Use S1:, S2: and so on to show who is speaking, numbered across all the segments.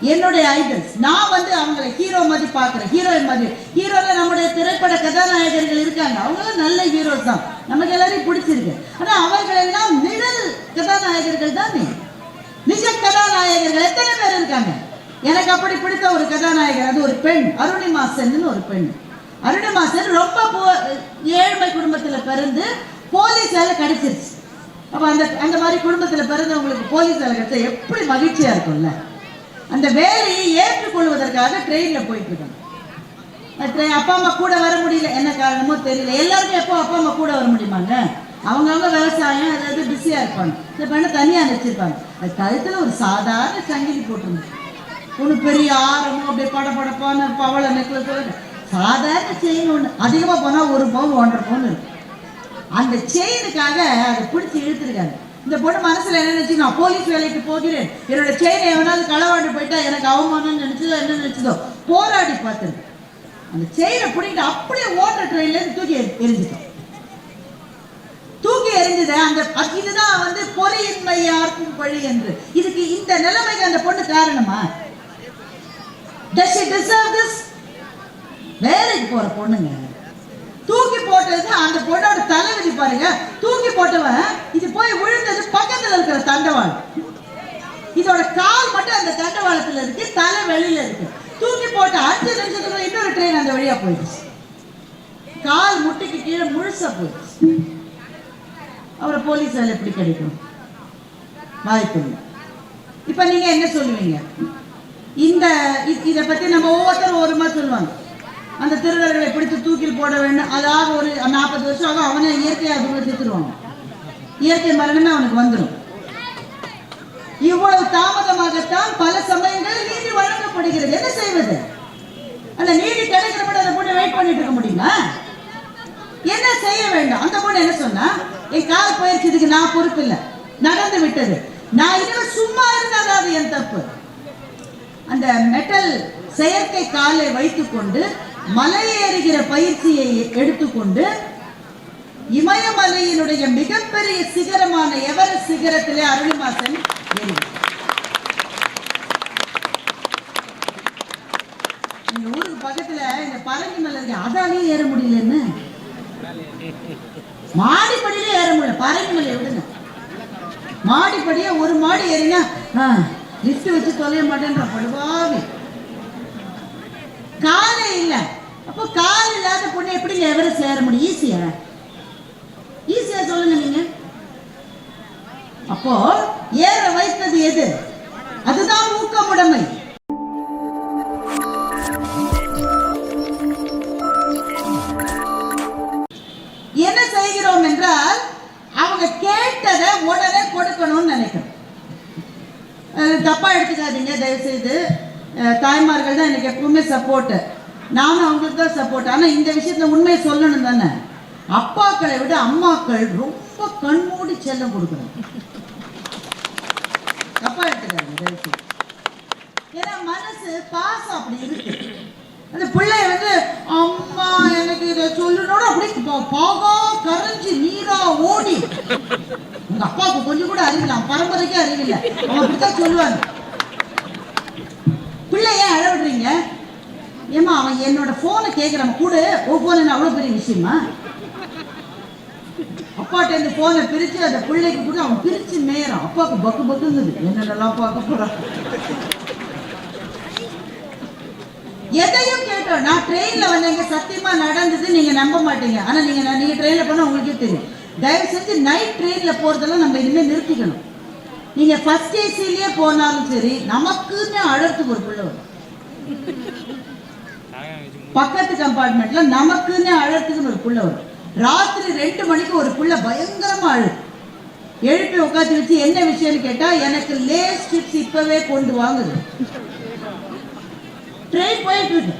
S1: என்னுடைய ஐடல்ஸ் நான் வந்து அவங்களை ஹீரோ மாதிரி பார்க்குறேன். ஹீரோயின் மாதிரி. ஹீரோவில் நம்முடைய திரைப்பட கதாநாயகர்கள் இருக்காங்க. அவங்களும் நல்ல ஹீரோஸ் தான். நமக்கு எல்லாரையும் பிடிச்சிருக்கு. ஆனால் அவர்கள் எல்லாம் நிழல் கதாநாயகர்கள் தானே? நிஜ கதாநாயகர்கள் எத்தனை பேர் இருக்காங்க? எனக்கு அப்படி பிடித்த ஒரு கதாநாயகர் அது ஒரு பெண். அருணிமா சென்னு ஒரு பெண். அருணிமா சென் ரொம்ப போ- ஏழ்மை குடும்பத்தில் பிறந்து போலீஸ் வேலை கிடைச்சிருச்சு. அப்போ அந்த அந்த மாதிரி குடும்பத்தில் பிறந்தவங்களுக்கு போலீஸ் வேலை கிடைச்சா எப்படி மகிழ்ச்சியாக இருக்கும்ல? அந்த வேலையை ஏற்றுக்கொள்வதற்காக ட்ரெயினில் போயிட்டு இருக்காங்க அப்பா அம்மா கூட வர முடியல. என்ன காரணமோ தெரியல. எல்லாருக்கும் எப்போ அப்பா அம்மா கூட வர முடியுமாங்க? அவங்கவுங்க விவசாயம் அதாவது பிஸியாக இருப்பாங்க. இந்த பெண்ணை தனியாக நினச்சிருப்பாங்க அது கழுத்தில் ஒரு சாதாரண சங்கிலி போட்டிருந்தது ஒன்று பெரிய ஆரமும் அப்படியே பட படப்பான பவள நெக்லஸ் சாதாரண செயின் ஒன்று அதிகமாக போனால் ஒரு பவுன் ஒன்றரை பவுன் இருக்கும். அந்த செயினுக்காக அதை பிடிச்சி இழுத்துருக்காங்க. இந்த பொண்ணு மனசுல என்ன நினைச்சு நான் போலீஸ் வேலைக்கு போகிறேன். என்னோட செயினை எவனாவது களவாண்டு போயிட்டா எனக்கு அவமானம்னு நினைச்சதோ என்ன நினைச்சதோ போராடி பார்த்துருக்கு அந்த செயினை பிடிக்கிட்டு அப்படியே ஓட்டுற ட்ரெயின்ல இருந்து தூக்கி எரிஞ்சிட்டோம் தூக்கி எரிஞ்சது அந்த இதுதான் வந்து பொறியின்மை யாருக்கும் பழி என்று. இதுக்கு இந்த நிலைமைக்கு அந்த பொண்ணு காரணமா? டஸ் இட் டிசர்வ் திஸ் வேலைக்கு போற பொண்ணுங்க. தூக்கி போட்டது அந்த பொண்ணோட தலைவிதி பாருங்க. தூக்கி போட்டவன் இது போய் விழுந்தது பக்கத்துல இருக்கிற தண்டவாளம். இதோட கால் மட்டும் அந்த தண்டவாளத்துல இருக்கு தலை வெளியில இருக்கு. தூக்கி போட்ட அஞ்சு நிமிஷத்துக்குள்ள இன்னொரு ட்ரெயின் அந்த வழியா போயிடுச்சு. கால் முட்டிக்கு கீழே முழுசா போயிடுச்சு. அவரை போலீஸ் வேலை எப்படி கிடைக்கும் வாய்ப்பு இல்லை. இப்ப நீங்க என்ன சொல்லுவீங்க? இந்த இதை பத்தி நம்ம ஒவ்வொருத்தரும் ஒரு மாதிரி சொல்லுவாங்க. அந்த திருடர்களை பிடித்து தூக்கில் போட வேண்டும். அதாவது ஒரு நாற்பது வருஷம் ஆகும் அவனே இயற்கையாக தூக்கி இயற்கை மரணமே அவனுக்கு வந்துடும் இவ்வளவு தாமதமாகத்தான் பல சமயங்களில் நீதி வழங்கப்படுகிறது. என்ன செய்வது? அந்த நீதி கிடைக்கிற மட்டும் அந்த பொண்ணு வெயிட் பண்ணிட்டு இருக்க முடியுமா? என்ன செய்ய வேண்டும்? அந்த பொண்ணு என்ன சொன்னா என் கால் பயிற்சி இதுக்கு நான் பொறுப்பு இல்லை. நடந்து விட்டது. நான் இனிமே சும்மா இருந்தால் அது என் தப்பு. அந்த மெட்டல் செயற்கை காலை வைத்துக்கொண்டு மலையேறுகிற பயிற்சியை எடுத்துக்கொண்டு இமயமலையினுடைய மிகப்பெரிய சிகரமான எவரெஸ்ட் சிகரத்திலே அருள்மாசன் எங்க ஊருக்கு பக்கத்துல இந்த பரங்கி மலை இருக்கு. அதாலே ஏற முடியலன்னு. மாடிப்படியிலே ஏற முடியல. பரங்கி மலை விடுங்க. மாடிப்படியே ஒரு மாடி ஏறினா லிஃப்ட் வச்சு தொலைய மாட்டேன்ற படுவாவே காலே இல்லை. அப்போ கால் இல்லாத பொண்ணு எப்படிங்க எவரும் சேர முடியும்? ஈஸியா? ஈஸியா சொல்லுங்க நீங்க. அப்போ ஏற வைத்தது எது? அதுதான் ஊக்கமுடைமை என்ன செய்கிறோம் என்றால் அவங்க கேட்டதை உடனே கொடுக்கணும்னு நினைக்கிறோம் தப்பா எடுத்துக்காதீங்க தயவு செய்து தாய்மார்கள் தான் எனக்கு எப்பவுமே சப்போர்ட்டு நானும் அவங்களுக்கு தான் சப்போர்ட் ஆனால் இந்த விஷயத்துல உண்மையை சொல்லணும் தானே? அப்பாக்களை விட அம்மாக்கள் ரொம்ப கண்மூடி செல்லம் கொடுக்குறாங்க தப்பா எடுத்துக்காதீங்க ஏன்னா மனசு பாசம் அப்படி இருக்கு. அந்த பிள்ளைய வந்து அம்மா எனக்கு இதை சொல்லணும்னு அப்படி பா- பாகா கரைஞ்சி நீரா ஓடி. உங்க அப்பாவுக்கு கொஞ்சம் கூட அறிவில்லை. பரம்பரைக்கே அறிவில்லை. அவன் அப்படித்தான் சொல்லுவாங்க. பிள்ளை ஏன் அழவிடுறீங்க ஏமா அவன் என்னோட போனை கேட்குறான் கூட ஓ அவ்வளோ பெரிய விஷயமா? அப்பாட்ட இந்த போனை பிரித்து அந்த பிள்ளைக்கு கூட அவன் பிரித்து மேயறான் அப்பாவுக்கு பக்கு பக்குங்குது என்னென்னலாம் பார்க்க போறான்? எதையும் கேட்டோம். நான் ட்ரெயின்ல வந்தேங்க சத்தியமா நடந்தது நீங்க நம்ப மாட்டீங்க. ஆனா நீங்க நான் நீங்க ட்ரெயின்ல போனா உங்களுக்கே தெரியும். தயவு செஞ்சு நைட் ட்ரெயின்ல போறதெல்லாம் நம்ம இனிமேல் நிறுத்திக்கணும். நீங்க ஃபர்ஸ்ட் ஏசிலேயே போனாலும் சரி நமக்குன்னு அழறதுக்கு ஒரு பிள்ளை வரும். பக்கத்து கம்பார்ட்மெண்ட்ல நமக்குன்னு அழறதுக்குன்னு ஒரு புள்ள வரும். ராத்திரி ரெண்டு மணிக்கு ஒரு புள்ள பயங்கரமா அழு எழுப்பி உட்காந்து வச்சு என்ன விஷயம்னு கேட்டா எனக்கு லேஸ் சிப்ஸ் இப்பவே கொண்டு வாங்குது. ட்ரெயின் போயிட்டு இருக்கு.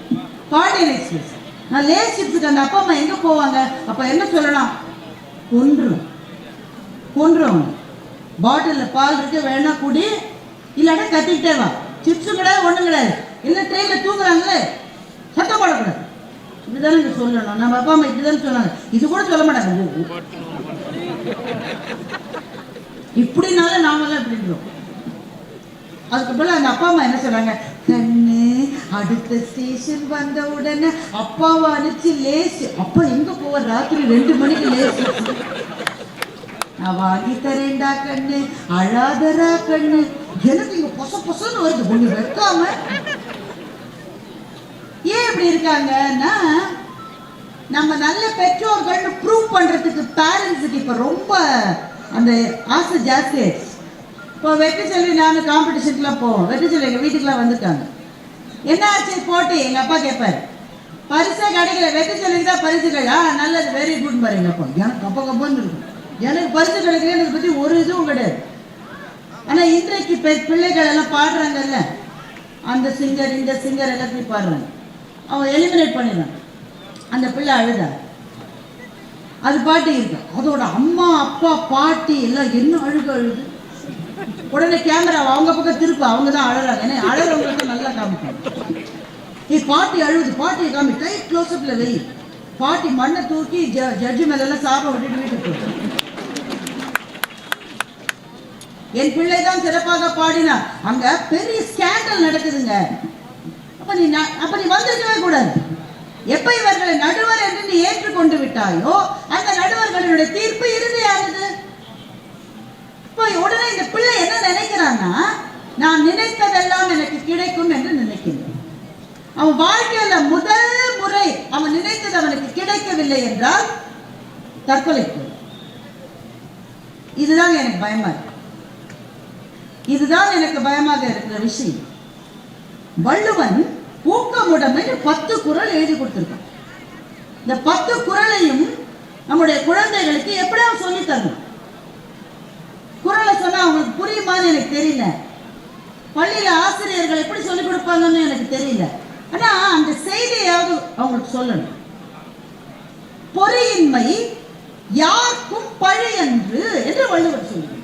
S1: பாண்டியன் எக்ஸ்பிரஸ் நான் லேஸ் சிப்ஸுக்கு அந்த அப்பா அம்மா எங்க போவாங்க? அப்ப என்ன சொல்லலாம்? கொன்றும். கொன்றும். பாட்டிலில் பால் இருக்கு வேணா குடி. இல்லாட்டா கத்திக்கிட்டே வா. சிப்ஸும் கிடையாது ஒன்றும் கிடையாது. இல்லை ட்ரெயினில் தூங்குறாங்களே? சத்தம் போடக்கூடாது இதுதானே இங்க சொல்லணும். நம்ம அப்பா அம்மா இப்படிதான் சொன்னாங்க. இது கூட சொல்ல மாட்டாங்க. இப்படினால நாமெல்லாம் இப்படி இருந்தோம். அதுக்கு அந்த அப்பா அம்மா என்ன சொல்றாங்க கண்ணு அடுத்த ஸ்டேஷன் வந்த உடனே அப்பாவை அனுப்பிச்சு லேசு. அப்பா எங்க போவ ராத்திரி ரெண்டு மணிக்கு லேசு. நான் வாங்கி தரேன்டா கண்ணு. அழாதரா கண்ணு. எனக்கு இங்க பொச பொசன்னு வருது. கொஞ்சம் வெக்காம. ஏன் இப்படி இருக்காங்கன்னா நம்ம நல்ல பெற்றோர்கள்னு ப்ரூவ் பண்றதுக்கு பேரண்ட்ஸுக்கு இப்ப ரொம்ப அந்த ஆசை ஜாஸ்தி ஆயிடுச்சு. இப்போ வெற்றி செல்வி நானும் காம்படிஷனுக்குலாம் போவோம். வெற்றி செல்வி எங்கள் வீட்டுக்குலாம் வந்துட்டாங்க. என்ன ஆச்சு? போட்டு எங்கள் அப்பா கேட்பாரு பரிசே கிடைக்கல. வெற்றி செல்விக்கு தான் பரிசு கிடையா நல்லது வெரி குட் பாருங்க அப்பா. எனக்கு கப்ப கப்பன்னு இருக்கும் எனக்கு பரிசு கிடைக்கலன்னு பற்றி ஒரு இதுவும் கிடையாது. ஆனால் இன்றைக்கு பெ பிள்ளைகள் எல்லாம் பாடுறாங்கல்ல. அந்த சிங்கர் இந்த சிங்கர் எல்லாத்தையும் பாடுறாங்க. அவன் எலிமினேட் பண்ணிடுறான். அந்த பிள்ளை அழுதா. அது பாட்டி இருக்கு. அதோட அம்மா அப்பா பாட்டி எல்லாம் என்ன அழுக அழுது? உடனே கேமரா அவங்க பக்கம் திருப்பு அவங்க தான் அழறாங்க. ஏன்னா அழறவங்களுக்கு நல்லா காமிப்பாங்க. நீ பாட்டி அழுகுது பாட்டியை காமி. டைட் க்ளோஸ்அப்ல வை. பாட்டி மண்ணை தூக்கி ஜட்ஜு மேலெல்லாம் எல்லாம் விட்டுட்டு வீட்டுக்கு என் பிள்ளை தான் சிறப்பாக பாடினா அங்க பெரிய ஸ்கேண்டல் நடக்குதுங்க. அப்ப நீ அப்ப நீ வந்திருக்கவே கூடாது. எப்ப இவர்களை நடுவர் என்று நீ ஏற்றுக்கொண்டு விட்டாயோ அந்த நடுவர்களுடைய தீர்ப்பு இறுதியாகுது இப்போ உடனே இந்த பிள்ளை என்ன நினைக்கிறான்னா நான் நினைத்ததெல்லாம் எனக்கு கிடைக்கும் என்று நினைக்கின்றான். அவன் வாழ்க்கையில முதல் முறை அவன் நினைத்தது அவனுக்கு கிடைக்கவில்லை என்றால் தற்கொலைக்கு. இதுதான் எனக்கு பயமா இருக்கு. இதுதான் எனக்கு பயமாக இருக்கிற விஷயம். வள்ளுவன் ஊக்கமுடமை பத்து குறள் எழுதி கொடுத்துருக்கோம். இந்த பத்து குறளையும் நம்முடைய குழந்தைகளுக்கு எப்படியாவது சொல்லி தரணும்? குறளை சொன்னா அவங்களுக்கு புரியுமான்னு எனக்கு தெரியல. பள்ளியில ஆசிரியர்கள் எப்படி சொல்லிக் கொடுப்பாங்கன்னு எனக்கு தெரியல. ஆனா அந்த செய்தியாவது அவங்களுக்கு சொல்லணும். பொறியின்மை யாருக்கும் பழி என்று என்று வள்ளுவர் சொல்லுவார்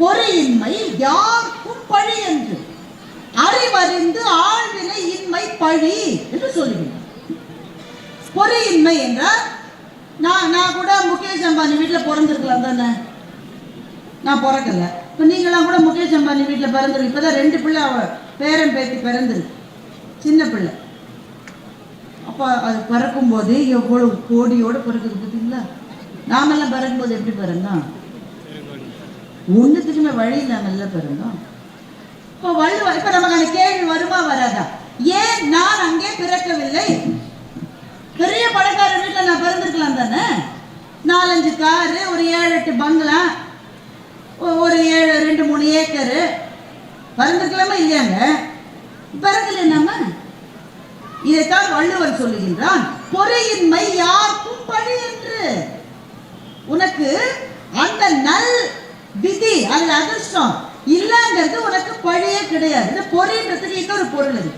S1: பொறியின்மை யாருக்கும் பழி என்று. அறிவறிந்து ஆழ்வினை இன்மை பழி என்று சொல்லுகிறார் பொறியின்மை என்றால் நான் நான் கூட முகேஷ் அம்பானி வீட்டில் பிறந்திருக்கலாம் தானே? நான் பிறக்கல. இப்போ நீங்களாம் கூட முகேஷ் அம்பானி வீட்டில் பிறந்திருக்கு இப்போ தான் ரெண்டு பிள்ளை அவ பேரன் பேத்தி பிறந்திருக்கு. சின்ன பிள்ளை. அப்போ அது பிறக்கும்போது எவ்வளோ கோடியோடு பிறக்குது பார்த்தீங்களா நாமெல்லாம் பிறக்கும்போது எப்படி பிறந்தோம்? ஒன்றுத்துக்குமே வழி இல்லாமல்ல பிறந்தோம். இப்போ வள்ளுவர் இப்போ நமக்கான கேள்வி வருமா வராதா? ஏன் நான் அங்கே பிறக்கவில்லை? பெரிய பணக்கார வீட்டில் நான் பிறந்திருக்கலாம் தானே? நாலஞ்சு காரு ஒரு ஏழு எட்டு பங்களா ஒரு ஏழு ரெண்டு மூணு ஏக்கரு. பிறந்திருக்கலாமா இல்லையாங்க? பிறகுல நம்ம இதைத்தான் வள்ளுவர் சொல்லுகின்றான். பொறையின்மை யாருக்கும் பழி என்று. உனக்கு அந்த நல் விதி அல்ல அதிர்ஷ்டம். இல்லைங்கிறது உனக்கு பழியே கிடையாது. இந்த பொறின்றதுக்கு இன்னொரு பொருள் அது.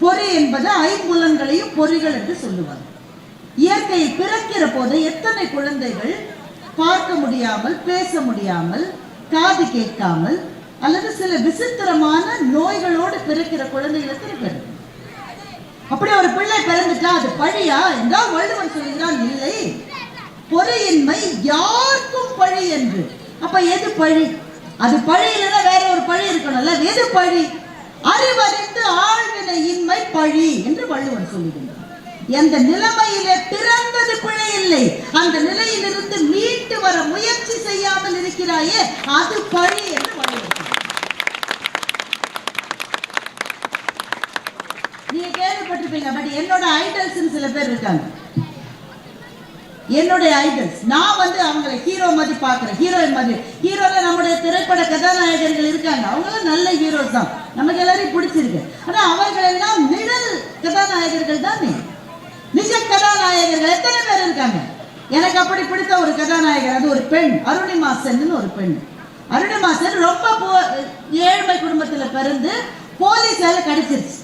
S1: பொறி என்பது ஐம்புலன்களையும் பொறிகள் என்று சொல்லுவாங்க. இயற்கையை பிறக்கிற போது எத்தனை குழந்தைகள் பார்க்க முடியாமல் பேச முடியாமல் காது கேட்காமல் அல்லது சில விசித்திரமான நோய்களோடு பிறக்கிற குழந்தைகள் எத்தனை அப்படி ஒரு பிள்ளை பிறந்துட்டா அது பழியா என்றால் வள்ளுவன் சொல்கிறான் இல்லை. பொறையின்மை யாருக்கும் பழி என்று. அப்ப எது பழி? அது பழி இல்லைன்னா வேற ஒரு பழி இருக்கணும்ல? எது பழி. அறிவறிந்து ஆழ்வினை இன்மை பழி என்று வள்ளுவன் சொல்லுகின்றான் எந்த நிலைமையிலே பிறந்தது பிழை இல்லை. அந்த நிலையிலிருந்து மீண்டு வர முயற்சி செய்யாமல் இருக்கிறாயே அது பழி என்று வள்ளுவன் நீங்க கேள்விப்பட்டிருப்பீங்க பட் என்னோட ஐடல்ஸ் சில பேர் இருக்காங்க. என்னுடைய ஐடல்ஸ் நான் வந்து அவங்கள ஹீரோ மாதிரி பார்க்குறேன். ஹீரோயின் மாதிரி. ஹீரோல நம்முடைய திரைப்பட கதாநாயகர்கள் இருக்காங்க. அவங்களும் நல்ல ஹீரோஸ் தான். நமக்கு எல்லாரையும் பிடிச்சிருக்கு. ஆனா அவர்கள் எல்லாம் நிழல் கதாநாயகர்கள் தானே நிஜ கதாநாயகர்கள் எத்தனை பேர் இருக்காங்க? எனக்கு அப்படி பிடித்த ஒரு கதாநாயகர் அது ஒரு பெண். அருணிமா சென்னு ஒரு பெண். அருணிமா சென் ரொம்ப போ- ஏழ்மை குடும்பத்துல பிறந்து போலீஸ் வேலை கிடைச்சிருச்சு.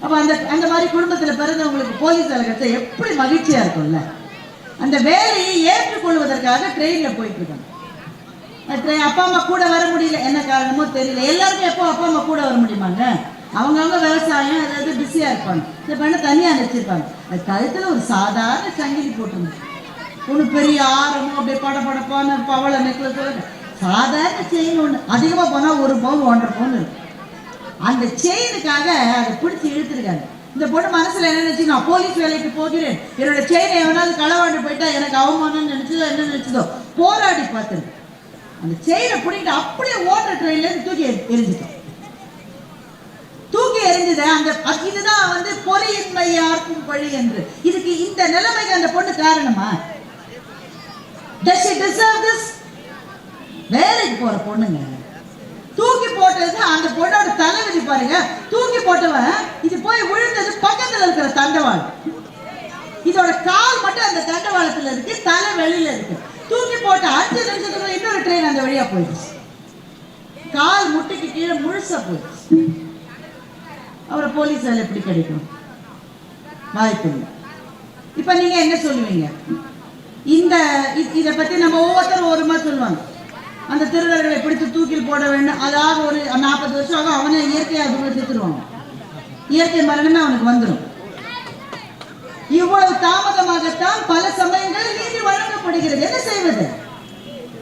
S1: அப்ப அந்த அந்த மாதிரி குடும்பத்துல பிறந்தவங்களுக்கு போலீஸ் வேலை கிடைச்சா எப்படி மகிழ்ச்சியா இருக்கும்ல? அந்த வேலையை ஏற்றுக்கொள்வதற்காக ட்ரெயின்ல போயிட்டு இருக்காங்க அப்பா அம்மா கூட வர முடியல. என்ன காரணமோ தெரியல. எல்லாருக்கும் எப்போ அப்பா அம்மா கூட வர முடியுமாங்க? அவங்கவுங்க விவசாயம் அதாவது பிஸியா இருப்பாங்க. இந்த பண்ண தனியா நினைச்சிருப்பாங்க அது கழுத்துல ஒரு சாதாரண சங்கிலி போட்டிருந்துச்சு ஒன்று பெரிய ஆரமும் அப்படியே பட படப்பான பவள நெக்லஸ் சாதாரண செயின் ஒன்று அதிகமாக போனால் ஒரு பவுன் ஒன்றரை பவுன் இருக்கு அந்த செயினுக்காக அதை பிடிச்சி இழுத்துருக்காங்க. இந்த பொண்ணு மனசுல என்ன நினைச்சு நான் போலீஸ் வேலைக்கு போகிறேன். என்னோட செயினை எவனாவது களவாண்டு போயிட்டா எனக்கு அவமானம் நினைச்சதோ என்ன நினைச்சதோ போராடி பார்த்தது அந்த செயினை பிடிக்கிட்டு அப்படியே ஓட்டுற ட்ரெயின்ல இருந்து தூக்கி எரிஞ்சிட்டோம் தூக்கி எரிஞ்சது அந்த இதுதான் வந்து பொறியின்மை யாருக்கும் பழி என்று. இதுக்கு இந்த நிலைமைக்கு அந்த பொண்ணு காரணமா? டஸ் இட் டிசர்வ் திஸ் வேலைக்கு போற பொண்ணுங்க. தூக்கி போட்டது அந்த பொண்ணோட தலைவிதி பாருங்க. தூக்கி போட்டவன் இது போய் விழுந்தது பக்கத்துல இருக்கிற தண்டவாள் இதோட கால் மட்டும் அந்த தண்டவாளத்துல இருக்கு தலை வெளியில இருக்கு. தூக்கி போட்ட அஞ்சு நிமிஷத்துக்குள்ள இன்னொரு ட்ரெயின் அந்த வழியா போயிடுச்சு. கால் முட்டிக்கு கீழே முழுசா போயிடுச்சு. அவரை போலீஸ் வேலை எப்படி கிடைக்கும்? வாய்ப்பு இல்லை. இப்ப நீங்க என்ன சொல்லுவீங்க? இந்த இதை இத பத்தி நம்ம ஒவ்வொருத்தரும் ஒரு மாதிரி சொல்லுவாங்க. அந்த திருடர்களை பிடித்து தூக்கில் போட வேண்டும். அதாவது ஒரு நாற்பது வருஷம் ஆகும் அவனை இயற்கையாக அதுக்குள்ள செத்துருவாங்க இயற்கை மரணமே அவனுக்கு வந்துடும் இவ்வளவு தாமதமாகத்தான் பல சமயங்களில் நீதி வழங்கப்படுகிறது. என்ன செய்வது?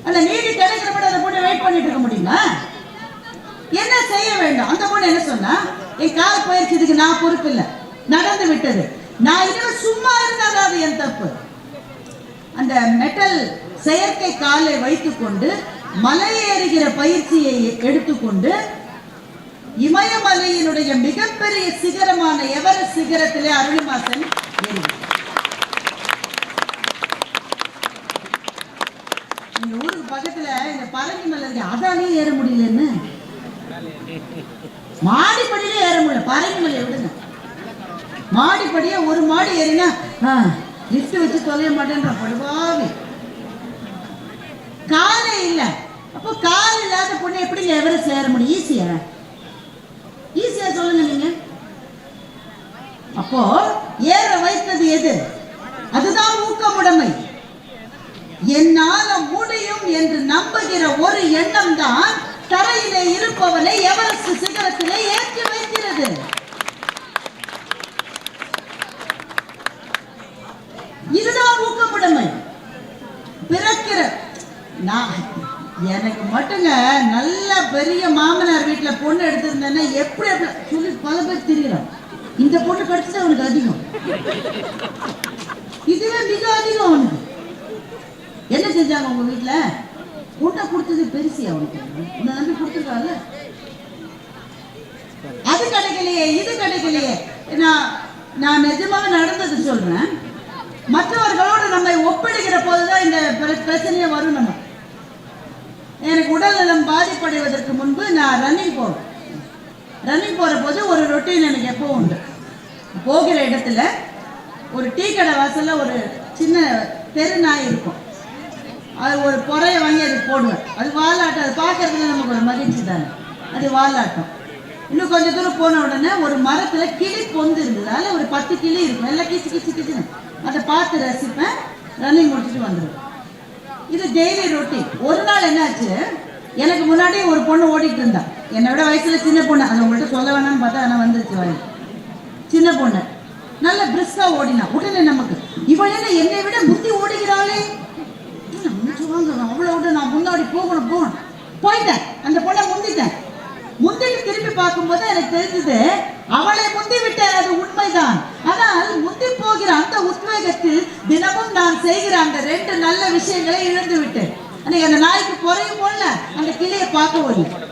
S1: அந்த நீதி கிடைக்கிறப்பட அந்த பொண்ணை வெயிட் பண்ணிட்டு இருக்க முடியுமா? என்ன செய்ய வேண்டும்? அந்த பொண்ணு என்ன சொன்னா என் கால பயிற்சி இதுக்கு நான் பொறுப்பு இல்லை. நடந்து விட்டது. நான் இன்னும் சும்மா இருந்தாதான் அது என் தப்பு. அந்த மெட்டல் செயற்கை காலை வைத்துக்கொண்டு மலை ஏறுகிற பயிற்சியை எடுத்துக்கொண்டு இமயமலையினுடைய மிகப்பெரிய சிகரமான எவரெஸ்ட் சிகரத்திலே அருள்மாசன் எங்க ஊருக்கு பக்கத்துல இந்த பரங்கி மலை இருக்கு அதாலே ஏற முடியலன்னு. மாடிப்படியே ஏற முடியல. பரங்கி மலையை விடுங்க. மாடிப்படியே ஒரு மாடி ஏறினா லிஃப்ட் வச்சு தொலைய மாட்டேன்ற படுவாவி கால் அப்போ கால் இல்லாத பொண்ணு எப்படிங்க எவரெஸ்ட் ஏற முடியும்? ஈஸியா ஈஸியா சொல்லுங்க நீங்க. அப்போ ஏற வைத்தது எது? அதுதான் ஊக்கமுடைமை என்னால முடியும் என்று நம்புகிற ஒரு எண்ணம் தான் தரையிலே இருப்பவனை எவரெஸ்ட் சிகரத்தில் ஏற்றி வைக்கிறது இதுதான் ஊக்கமுடைமை பிறக்கிற நான் நல்ல பெரிய மாமனார் வீட்டுல பொண்ணு எடுத்திருந்தேன்னா எப்படி எப்படி சொல்லி பல பேர் தெரியலாம். இந்த பொண்ணு கிடைச்சது அவனுக்கு அதிகம். இதுவே மிக அதிகம் அவனுக்கு. என்ன செஞ்சாங்க உங்க வீட்டுல? பொண்ணை கொடுத்தது பெருசு அவனுக்கு. உன்னை நம்பி கொடுத்துருக்காங்க அது கிடைக்கலையே இது கிடைக்கலையே. நான் நான் நிஜமாக நடந்தது சொல்றேன். மற்றவர்களோடு நம்மை ஒப்பிடுகிற போதுதான் இந்த பிரச்சனையே வரும் நம்ம. எனக்கு உடல்நலம் பாதிப்படைவதற்கு முன்பு நான் ரன்னிங் போவேன் ரன்னிங் போகிற போது ஒரு ரொட்டீன் எனக்கு எப்போ உண்டு? போகிற இடத்துல ஒரு டீ கடை வாசலில் ஒரு சின்ன தெருநாய் இருக்கும். அது ஒரு பொறையை வாங்கி அது போடுவேன். அது வாலாட்டம் அது பார்க்கறதுல நமக்கு ஒரு மகிழ்ச்சி தானே. அது வாலாட்டம் இன்னும் கொஞ்ச தூரம் போன உடனே ஒரு மரத்தில் கிளி பொந்து இருந்தது. அதில் ஒரு பத்து கிளி இருக்கும். எல்லாம் கிச்சு கிச்சு கிச்சுன்னு அதை பார்த்து ரசிப்பேன். ரன்னிங் முடிச்சுட்டு வந்துடுவேன். இது டெய்லி ரொட்டீன் ஒரு நாள் என்னாச்சு? எனக்கு முன்னாடி ஒரு பொண்ணு ஓடிட்டு இருந்தா. என்னை விட வயசுல சின்ன பொண்ணு. அதை உங்கள்கிட்ட சொல்ல வேணாம்னு பார்த்தா ஆனால் வந்துருச்சு வாய். சின்ன பொண்ணு. நல்ல பிரிஸ்கா ஓடினா. உடனே நமக்கு இவள் என்ன என்னை விட முத்தி ஓடுகிறாளே? அவ்வளோ விட நான் முன்னாடி போகணும் போகணும் போயிட்டேன். அந்த பொண்ணை முந்திட்டேன். முந்திட்டு திரும்பி பார்க்கும்போது எனக்கு தெரிஞ்சது அவளை முந்தி விட்டேன் அது உண்மைதான் ஆனால் முந்தி போகிற அந்த உத்வேகத்தில் தினமும் நான் செய்கிற அந்த ரெண்டு நல்ல விஷயங்களை இழந்து விட்டேன் அன்னைக்கு அந்த நாய்க்கு குறையும் போல அந்த கிளியை பார்க்கவும் இல்லை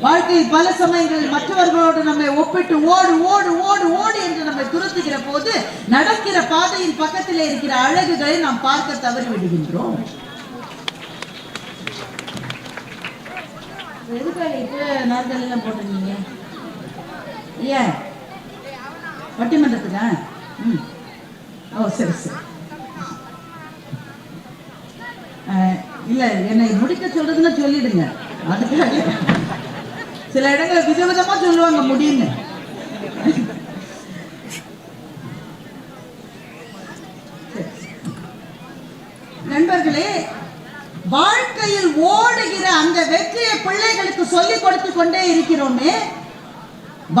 S1: வாழ்க்கையில் பல சமயங்களில் மற்றவர்களோடு நம்மை ஒப்பிட்டு ஓடு ஓடு ஓடு ஓடு என்று நம்மை துரத்துகிற போது நடக்கிற பாதையின் பக்கத்தில் இருக்கிற அழகுகளை நாம் பார்க்க தவறி விடுகின்றோம் எதுக்காக போட்டிருந்தீங்க? ஏன்? பட்டிமன்றத்துக்கா? ம். ஓ சரி சரி. இல்லை என்னை முடிக்க சொல்றதுன்னா சொல்லிடுங்க. அதுக்காக சில இடங்களில் விதவிதமாக சொல்லுவாங்க முடியுங்க நண்பர்களே வாழ்க்கையில் ஓடுகிற அந்த வெற்றியை பிள்ளைகளுக்கு சொல்லிக் கொடுத்து கொண்டே இருக்கிறோமே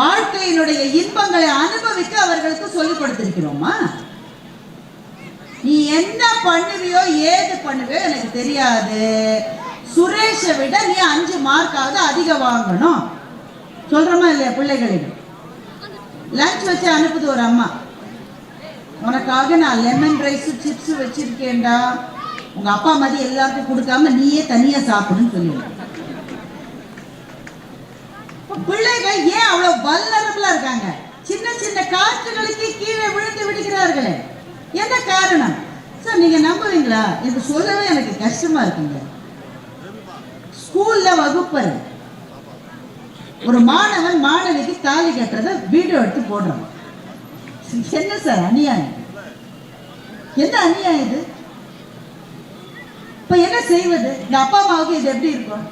S1: வாழ்க்கையினுடைய இன்பங்களை அனுபவிக்க அவர்களுக்கு சொல்லிக் கொடுத்திருக்கிறோமா? என்ன பண்ணுவியோ ஏது பண்ணுவியோ எனக்கு தெரியாது. சுரேஷை விட நீ அஞ்சு மார்க்காவது அதிக வாங்கணும். சொல்றமா இல்லையா பிள்ளைகளிடம்? லஞ்ச் வச்சு அனுப்புது ஒரு அம்மா. உனக்காக நான் லெமன் ரைஸ் சிப்ஸ் வச்சிருக்கேன்டா. உங்க அப்பா மாதிரி எல்லாருக்கும் கொடுக்காம நீயே தனியா சாப்பிடுன்னு சொல்லிடுறேன் பிள்ளைகள் ஏன் அவ்வளவு வல்லரபுலா இருக்காங்க? சின்ன சின்ன காற்றுகளுக்கு கீழே விழுந்து விடுகிறார்களே என்ன காரணம் சார் நீங்க இது சொல்லவே எனக்கு கஷ்டமா இருக்குங்க. ஸ்கூல்ல வகுப்பறை ஒரு மாணவன் மாணவிக்கு தாலி கட்டுறத வீடியோ எடுத்து போடுறான். என்ன சார் அநியாயம்? என்ன அநியாயம் இது? இப்ப என்ன செய்வது? இந்த அப்பா அம்மாவுக்கு இது எப்படி இருக்கும்?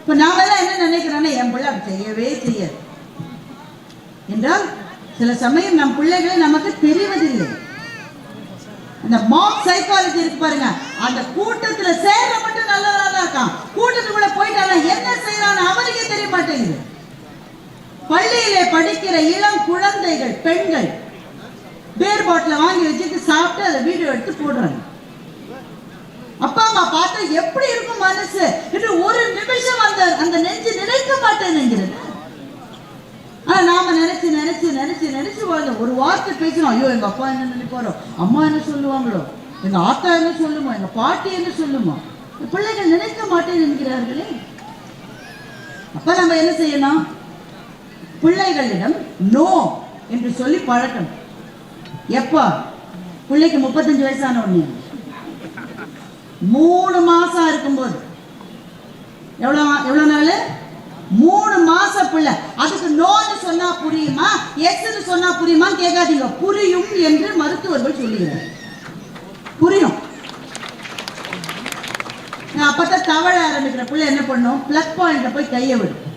S1: இப்ப நாமெல்லாம் என்ன நினைக்கிறோன்னா என் பிள்ளை அப்படி செய்யவே செய்யாது. என்றால் சில சமயம் நம் பிள்ளைகளை நமக்கு தெரிவதில்லை. அந்த மாப் சைக்காலஜி இருக்கு பாருங்க. அந்த கூட்டத்துல சேர்ற மட்டும் நல்லதா தான் இருக்கான். கூட்டத்துக்குள்ள போயிட்டானா என்ன செய்யறான்னு அவருக்கே தெரிய மாட்டேங்குது. பள்ளியிலே படிக்கிற இளம் குழந்தைகள் பெண்கள் பேர் பாட்டில வாங்கி வச்சுட்டு சாப்பிட்டு அதை வீடியோ எடுத்து போடுறாங்க. அப்பா அம்மா பார்த்தா எப்படி இருக்கும் மனசு? என்று ஒரு நிமிஷம் அந்த அந்த நெஞ்சு நினைக்க மாட்டேன் மாட்டேனுங்கிறது ஆனா நாம நினைச்சு நினைச்சு நினைச்சு நினைச்சு வாழ்ந்தோம் ஒரு வார்த்தை பேசணும் ஐயோ எங்க அப்பா என்ன நினைப்பாரோ அம்மா என்ன சொல்லுவாங்களோ? எங்க ஆத்தா என்ன சொல்லுமா? எங்க பாட்டி என்ன சொல்லுமா? பிள்ளைகள் நினைக்க மாட்டேன் என்கிறார்களே அப்ப நம்ம என்ன செய்யணும்? பிள்ளைகளிடம் நோ என்று சொல்லி பழக்கம் எப்போ? பிள்ளைக்கு முப்பத்தஞ்சு வயசான உடனே. மூணு மாசம் இருக்கும்போது. எவ்வளோ எவ்வளவு நாள்? மூணு மாச பிள்ளை. அதுக்கு நோன்னு சொன்னா புரியுமா? எஸ்ன்னு சொன்னா புரியுமா கேட்காதீங்க புரியும் என்று மருத்துவர்கள் சொல்லுகிறார் புரியும். நான் அப்பதான் தவழ ஆரம்பிக்கிற பிள்ளை என்ன பண்ணும்? பிளக் பாயிண்ட்ல போய் கையை விடும்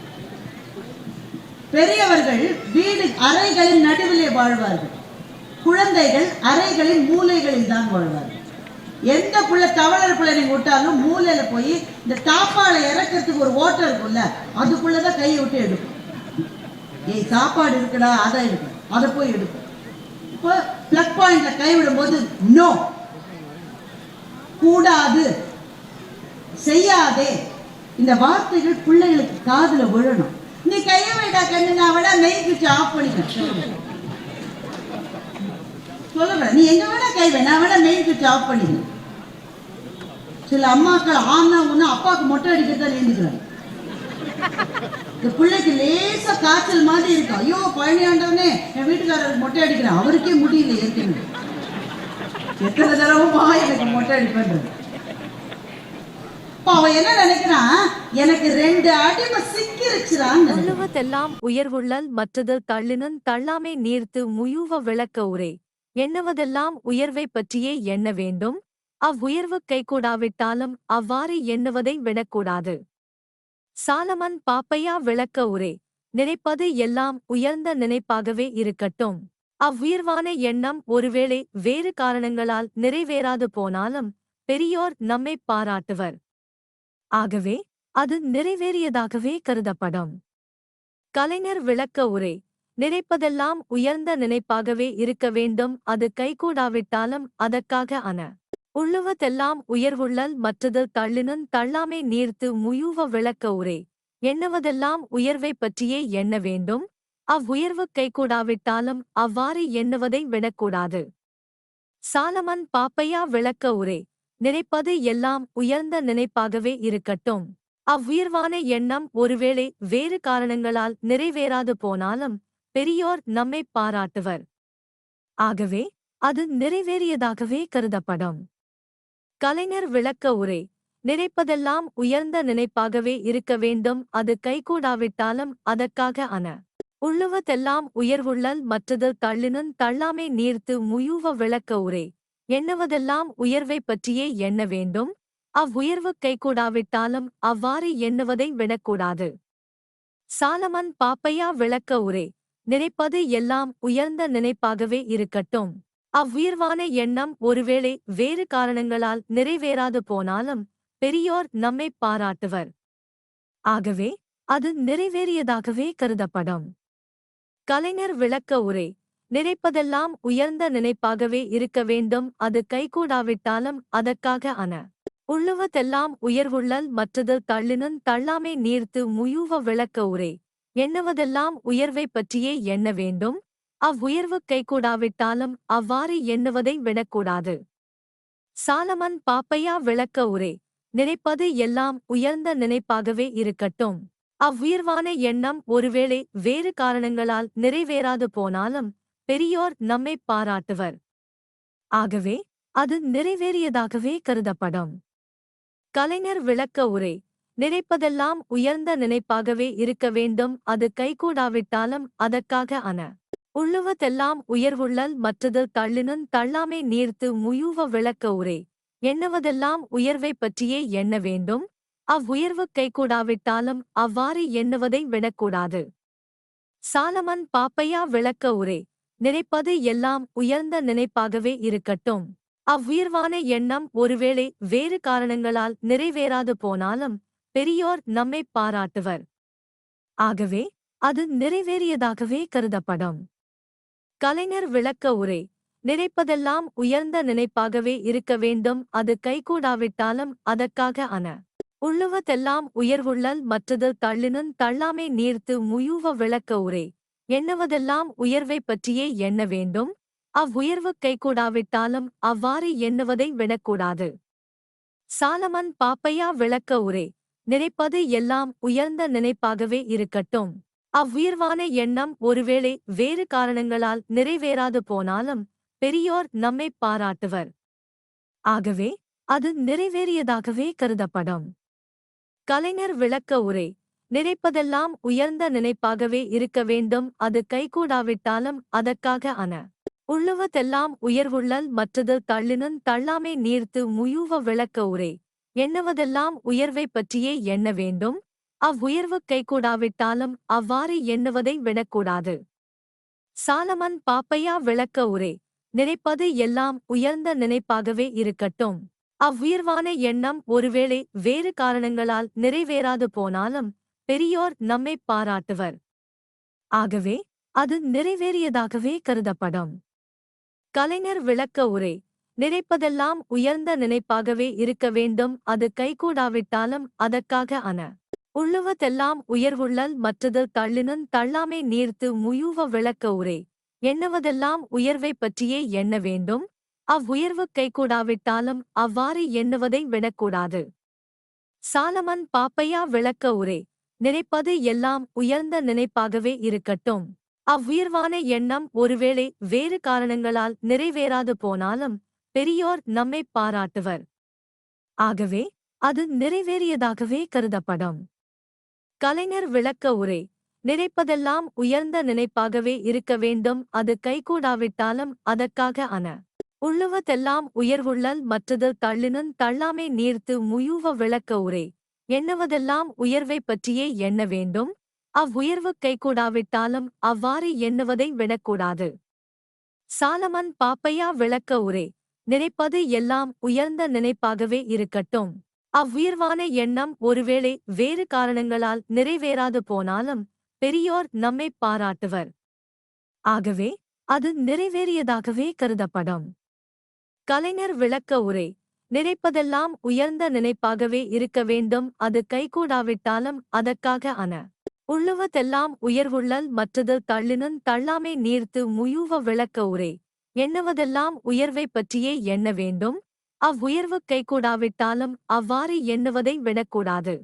S1: பெரியவர்கள் வீடு அறைகளின் நடுவிலே வாழ்வார்கள். குழந்தைகள் அறைகளின் மூலைகளில் தான் வாழ்வார்கள். எந்த பிள்ளை தவளர் பிள்ளை நீங்க விட்டாலும் மூலையில போய் இந்த தாப்பாலை இறக்கிறதுக்கு ஒரு ஓட்டம் இருக்கும்ல அதுக்குள்ளதான் கையை விட்டு எடுக்கும். ஏய் சாப்பாடு இருக்குடா அதை எடுக்கும். அதை போய் எடுக்கும். இப்போ பிளக் பாயிண்ட்ல கை விடும்போது நோ கூடாது. செய்யாதே. இந்த வார்த்தைகள் பிள்ளைகளுக்கு காதுல விழணும். நீ கையை வைடா கண்ணு நான் விட மெயின் சுவிட்ச் ஆஃப் பண்ணிக்கிறேன் சொல்லுங்க நீ எங்க வேணா கை வை நான் வேணா மெயின் சுவிட்ச் ஆஃப் பண்ணிக்கிறேன். சில அம்மாக்கள் ஆனா ஒண்ணு அப்பாவுக்கு மொட்டை அடிக்கிறதா நேர்ந்துக்கிறாங்க இந்த பிள்ளைக்கு லேசா காய்ச்சல் மாதிரி இருக்கு. ஐயோ பழனியாண்டவனே என் வீட்டுக்காரருக்கு மொட்டை அடிக்கிறேன். அவருக்கே முடியல ஏற்கனவே. எத்தனை தடவைமா எனக்கு மொட்டை அடிப்பேன்றது. இப்போ அவன் என்ன நினைக்கிறான்? எனக்கு ரெண்டு அடிமை
S2: உள்ளுவதெல்லாம் உயர்வுள்ளல் மற்றது தள்ளினும் தள்ளாமை நீர்த்து முயுவ விளக்க உரை. எண்ணுவதெல்லாம் உயர்வை பற்றியே எண்ண வேண்டும். அவ்வுயர்வு கைகூடாவிட்டாலும் அவ்வாறு எண்ணுவதை விடக்கூடாது. சாலமன் பாப்பையா விளக்க உரை நினைப்பது எல்லாம் உயர்ந்த நினைப்பாகவே இருக்கட்டும். அவ்வுயர்வான எண்ணம் ஒருவேளை வேறு காரணங்களால் நிறைவேறாது போனாலும் பெரியோர் நம்மை பாராட்டுவர். ஆகவே அது நிறைவேறியதாகவே கருதப்படும். கலைஞர் விளக்க உரை நினைப்பதெல்லாம் உயர்ந்த நினைப்பாகவே இருக்க வேண்டும் அது கைகூடாவிட்டாலும் அதற்காக அன. உள்ளுவதெல்லாம் உயர்வுள்ளல் மற்றது தள்ளினும் தள்ளாமை நீர்த்து முயூவ விளக்க உரை. எண்ணுவதெல்லாம் உயர்வை பற்றியே எண்ண வேண்டும். அவ்வுயர்வு கைகூடாவிட்டாலும் அவ்வாறு எண்ணுவதை விடக்கூடாது. சாலமன் பாப்பையா விளக்க உரை. நினைப்பது எல்லாம் உயர்ந்த நினைப்பாகவே இருக்கட்டும். அவ்வுயர்வான எண்ணம் ஒருவேளை வேறு காரணங்களால் நிறைவேறாது போனாலும் பெரியோர் நம்மை பாராட்டுவர். ஆகவே அது நிறைவேறியதாகவே கருதப்படும். கலைஞர் விளக்க உரை. நினைப்பதெல்லாம் உயர்ந்த நினைப்பாகவே இருக்க வேண்டும். அது கைகூடாவிட்டாலும் அதற்காக அன. உள்ளுவதெல்லாம் உயர்வுள்ளல் மற்றது தள்ளினும் தள்ளாமை நீர்த்து முயுவ விளக்க உரை. எண்ணுவதெல்லாம் உயர்வை பற்றியே எண்ண வேண்டும். அவ்வுயர்வு கைகூடாவிட்டாலும் அவ்வாறு எண்ணுவதை விடக்கூடாது. சாலமன் பாப்பையா விளக்க உரை. நினைப்பது எல்லாம் உயர்ந்த நினைப்பாகவே இருக்கட்டும். அவ்வுயர்வான எண்ணம் ஒருவேளை வேறு காரணங்களால் நிறைவேறாது போனாலும் பெரியோர் நம்மை பாராட்டுவர். ஆகவே அது நிறைவேறியதாகவே கருதப்படும். கலைஞர் விளக்க உரை நினைப்பதெல்லாம் உயர்ந்த நினைப்பாகவே இருக்க வேண்டும் அது கைகூடாவிட்டாலும் அதற்காக அன. உள்ளுவதெல்லாம் உயர்வுள்ளல் மற்றது தள்ளினும் தள்ளாமை நீர்த்து முயூவ விளக்க உரை எண்ணுவதெல்லாம் உயர்வை பற்றியே எண்ண வேண்டும் அவ்வுயர்வு கைகூடாவிட்டாலும் அவ்வாறு எண்ணுவதை விடக்கூடாது. சாலமன் பாப்பையா விளக்க உரை நினைப்பது எல்லாம் உயர்ந்த நினைப்பாகவே இருக்கட்டும். அவ்வுயர்வான எண்ணம் ஒருவேளை வேறு காரணங்களால் நிறைவேறாது போனாலும் பெரியோர் நம்மை பாராட்டுவர். ஆகவே அது நிறைவேறியதாகவே கருதப்படும். கலைஞர் விளக்க உரை நினைப்பதெல்லாம் உயர்ந்த நினைப்பாகவே இருக்க வேண்டும் அது கைகூடாவிட்டாலும் அதற்காக அன. உள்ளுவதெல்லாம் உயர்வுள்ளல் மற்றது தள்ளினும் தள்ளாமை நீர்த்து முயூவ விளக்க உரை. எண்ணுவதெல்லாம் உயர்வை பற்றியே எண்ண வேண்டும். அவ்வுயர்வு கைகூடாவிட்டாலும் அவ்வாறு எண்ணுவதை விடக்கூடாது. சாலமன் பாப்பையா விளக்க உரை. நினைப்பது எல்லாம் உயர்ந்த நினைப்பாகவே இருக்கட்டும். அவ்வுயர்வான எண்ணம் ஒருவேளை வேறு காரணங்களால் நிறைவேறாது போனாலும் பெரியோர் நம்மை பாராட்டுவர். ஆகவே அது நிறைவேறியதாகவே கருதப்படும். கலைஞர் விளக்க உரை. நினைப்பதெல்லாம் உயர்ந்த நினைப்பாகவே இருக்க வேண்டும். அது கைகூடாவிட்டாலும் அதற்காக அன. உள்ளுவதெல்லாம் உயர்வுள்ளல் மற்றது தள்ளினும் தள்ளாமை நீர்த்து முயூவ விளக்க உரை. எண்ணுவதெல்லாம் உயர்வை பற்றியே எண்ண வேண்டும். அவ்வுயர்வு கைகூடாவிட்டாலும் அவ்வாறு எண்ணுவதை விடக்கூடாது. சாலமன் பாப்பையா விளக்க உரை. நினைப்பது எல்லாம் உயர்ந்த நினைப்பாகவே இருக்கட்டும். அவ்வுயர்வான எண்ணம் ஒருவேளை வேறு காரணங்களால் நிறைவேறாது போனாலும் பெரியோர் நம்மை பாராட்டுவர். ஆகவே அது நிறைவேறியதாகவே கருதப்படும். கலைஞர் விளக்க உரை நினைப்பதெல்லாம் உயர்ந்த நினைப்பாகவே இருக்க வேண்டும் அது கைகூடாவிட்டாலும் அதற்காக அன. உள்ளுவதெல்லாம் உயர்வுள்ளல் மற்றது தள்ளினும் தள்ளாமை நீர்த்து முயூவ விளக்க உரை எண்ணுவதெல்லாம் உயர்வை பற்றியே எண்ண வேண்டும் அவ்வுயர்வு கைகூடாவிட்டாலும் அவ்வாறு எண்ணுவதை விடக்கூடாது. சாலமன் பாப்பையா விளக்க உரை நினைப்பது எல்லாம் உயர்ந்த நினைப்பாகவே இருக்கட்டும். அவ்வுயர்வான எண்ணம் ஒருவேளை வேறு காரணங்களால் நிறைவேறாது போனாலும் பெரியோர் நம்மை பாராட்டுவர். ஆகவே அது நிறைவேறியதாகவே கருதப்படும். கலைஞர் விளக்க உரை நினைப்பதெல்லாம் உயர்ந்த நினைப்பாகவே இருக்க வேண்டும். அது கைகூடாவிட்டாலும் அதற்காக அன. உள்ளுவதெல்லாம் உயர்வுள்ளல் மற்றது தள்ளினும் தள்ளாமை நீர்த்து முயூவ விளக்க உரை. எண்ணுவதெல்லாம் உயர்வை பற்றியே எண்ண வேண்டும். அவ்வுயர்வு கைகூடாவிட்டாலும் அவ்வாறு எண்ணுவதை விடக்கூடாது. சாலமன் பாப்பையா விளக்க உரை. நினைப்பது எல்லாம் உயர்ந்த நினைப்பாகவே இருக்கட்டும். அவ்வுயர்வான எண்ணம் ஒருவேளை வேறு காரணங்களால் நிறைவேறாது போனாலும் பெரியோர் நம்மை பாராட்டுவர். ஆகவே அது நிறைவேறியதாகவே கருதப்படும். கலைஞர் விளக்க உரை. நினைப்பதெல்லாம் உயர்ந்த நினைப்பாகவே இருக்க வேண்டும். அது கைகூடாவிட்டாலும் அதற்காக அன. உள்ளுவதெல்லாம் உயர்வுள்ளல் மற்றது தள்ளினும் தள்ளாமை நீர்த்து முயூவ விளக்க உரை. எண்ணுவதெல்லாம் உயர்வை பற்றியே எண்ண வேண்டும். அவ்வுயர்வு கைகூடாவிட்டாலும் அவ்வாறு எண்ணுவதை விடக்கூடாது. சாலமன் பாப்பையா விளக்க உரை. நினைப்பது எல்லாம் உயர்ந்த நினைப்பாகவே இருக்கட்டும். அவ்வுயர்வான எண்ணம் ஒருவேளை வேறு காரணங்களால் நிறைவேறாது போனாலும் பெரியோர் நம்மை பாராட்டுவர். ஆகவே அது நிறைவேறியதாகவே கருதப்படும். கலைஞர் விளக்க உரை நினைப்பதெல்லாம் உயர்ந்த நினைப்பாகவே இருக்க வேண்டும் அது கைகூடாவிட்டாலும் அதற்காக அன. உள்ளுவதெல்லாம் உயர்வுள்ளல் மற்றது தள்ளினும் தள்ளாமை நீர்த்து முயூவ விளக்க உரை. எண்ணுவதெல்லாம் உயர்வை பற்றியே எண்ண வேண்டும் அவ்வுயர்வு கைகூடாவிட்டாலும் அவ்வாறு எண்ணுவதை விடக்கூடாது.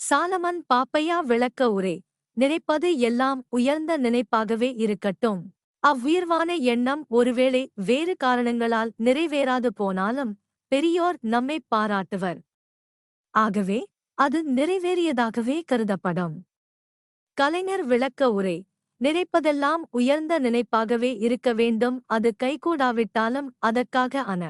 S2: சாலமன் பாப்பையா விளக்க உரை நினைப்பது எல்லாம் உயர்ந்த நினைப்பாகவே இருக்கட்டும். அவ்வுயர்வான எண்ணம் ஒருவேளை வேறு காரணங்களால் நிறைவேறாது போனாலும் பெரியோர் நம்மை பாராட்டுவர். ஆகவே அது நிறைவேறியதாகவே கருதப்படும். கலைஞர் விளக்க உரை நினைப்பதெல்லாம் உயர்ந்த நினைப்பாகவே இருக்க வேண்டும். அது கைகூடாவிட்டாலும் அதற்காக அன.